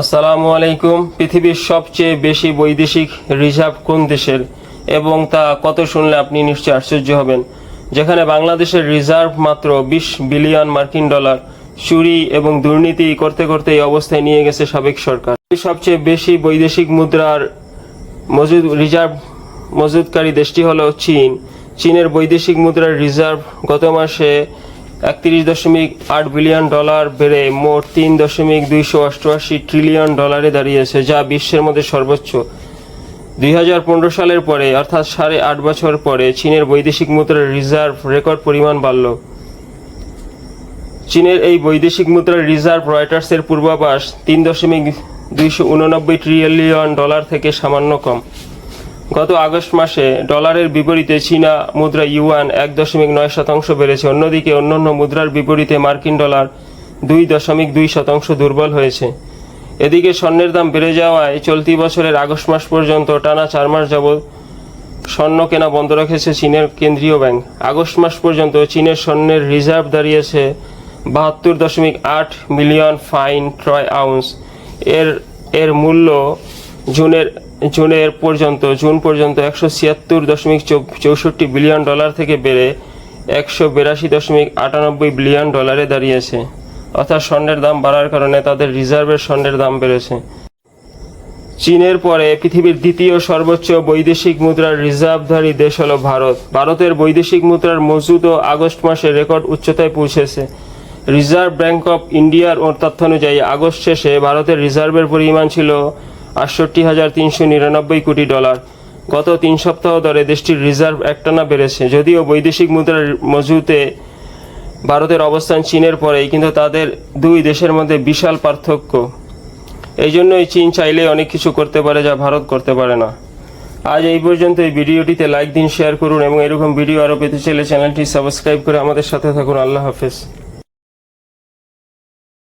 আসসালামু আলাইকুম, পৃথিবীর সবচেয়ে বেশি বৈদেশিক রিজার্ভ কোন দেশের? এবং তা কত শুনলে আপনি নিশ্চয়ই আশ্চর্য হবেন। যেখানে বাংলাদেশের রিজার্ভ মাত্র বিশ বিলিয়ন মার্কিন ডলার, চুরি এবং দুর্নীতি করতে করতে এই অবস্থায় নিয়ে গেছে সাবেক সরকার। সবচেয়ে বেশি বৈদেশিক মুদ্রার মজুদ, রিজার্ভ মজুদকারী দেশটি হল চীন। চীনের বৈদেশিক মুদ্রার রিজার্ভ গত মাসে একত্রিশ দশমিক আট বিলিয়ন ডলার বেড়ে মোট তিন দশমিক দুইশো অষ্টআশি ট্রিলিয়ন ডলারে দাঁড়িয়েছে, যা বিশ্বের মধ্যে সর্বোচ্চ। দুই হাজার পনেরো সালের পরে, অর্থাৎ সাড়ে আট বছর পরে, চীনের বৈদেশিক মুদ্রার রিজার্ভ রেকর্ড পরিমাণ বাড়ল। চীনের এই বৈদেশিক মুদ্রার রিজার্ভ রয়টার্সের পূর্বাভাস তিন দশমিক দুইশো উননব্বই ট্রিলিয়ন ডলার থেকে সামান্য কম। গত আগস্ট মাসে ডলারের বিপরীতে চীনা মুদ্রা ইউয়ান এক দশমিক নয় শতাংশ বেড়েছে। অন্যদিকে অন্যান্য মুদ্রার বিপরীতে মার্কিন ডলার দুই দশমিক দুই শতাংশ দুর্বল হয়েছে। এদিকে স্বর্ণের দাম বেড়ে যাওয়ায় চলতি বছরের আগস্ট মাস পর্যন্ত টানা চার মাস যাবৎ স্বর্ণ কেনা বন্ধ রেখেছে চীনের কেন্দ্রীয় ব্যাংক। আগস্ট মাস পর্যন্ত চীনের স্বর্ণের রিজার্ভ দাঁড়িয়েছে বাহাত্তর দশমিক আট মিলিয়ন ফাইন ট্রয় আউন্স। এর এর মূল্য জুনের জুনের পর্যন্ত, জুন পর্যন্ত একশো ছিয়াত্তর দশমিক চৌষট্টি বিলিয়ন ডলার থেকে বেড়ে একশো বিরাশি দশমিক আটানব্বই বিলিয়ন ডলারে দাঁড়িয়েছে। অর্থাৎ স্বর্ণের দাম বাড়ার কারণে তাদের রিজার্ভের স্বর্ণের দাম বেড়েছে। চীনের পরে পৃথিবীর দ্বিতীয় সর্বোচ্চ বৈদেশিক মুদ্রার রিজার্ভধারী দেশ হল ভারত। ভারতের বৈদেশিক মুদ্রার মজুদও আগস্ট মাসে রেকর্ড উচ্চতায় পৌঁছেছে। রিজার্ভ ব্যাংক অফ ইন্ডিয়ার তথ্য অনুযায়ী আগস্ট শেষে ভারতের রিজার্ভের পরিমাণ ছিল আটষট্টি হাজার তিনশো নিরানব্বই কোটি ডলার। গত তিন সপ্তাহ ধরে দেশটির রিজার্ভ একটানা বেড়েছে, যদিও বৈদেশিক মুদ্রার মজুতে ভারতের অবস্থান চীনের পরেই, কিন্তু তাদের দুই দেশের মধ্যে বিশাল পার্থক্য। এই জন্যই চীন চাইলে অনেক কিছু করতে পারে যা ভারত করতে পারে না। আজ এই পর্যন্ত এই ভিডিওটিতে লাইক দিন, শেয়ার করুন এবং এরকম ভিডিও আরও পেতে চাইলে চ্যানেলটি সাবস্ক্রাইব করে আমাদের সাথে থাকুন। আল্লাহ হাফেজ।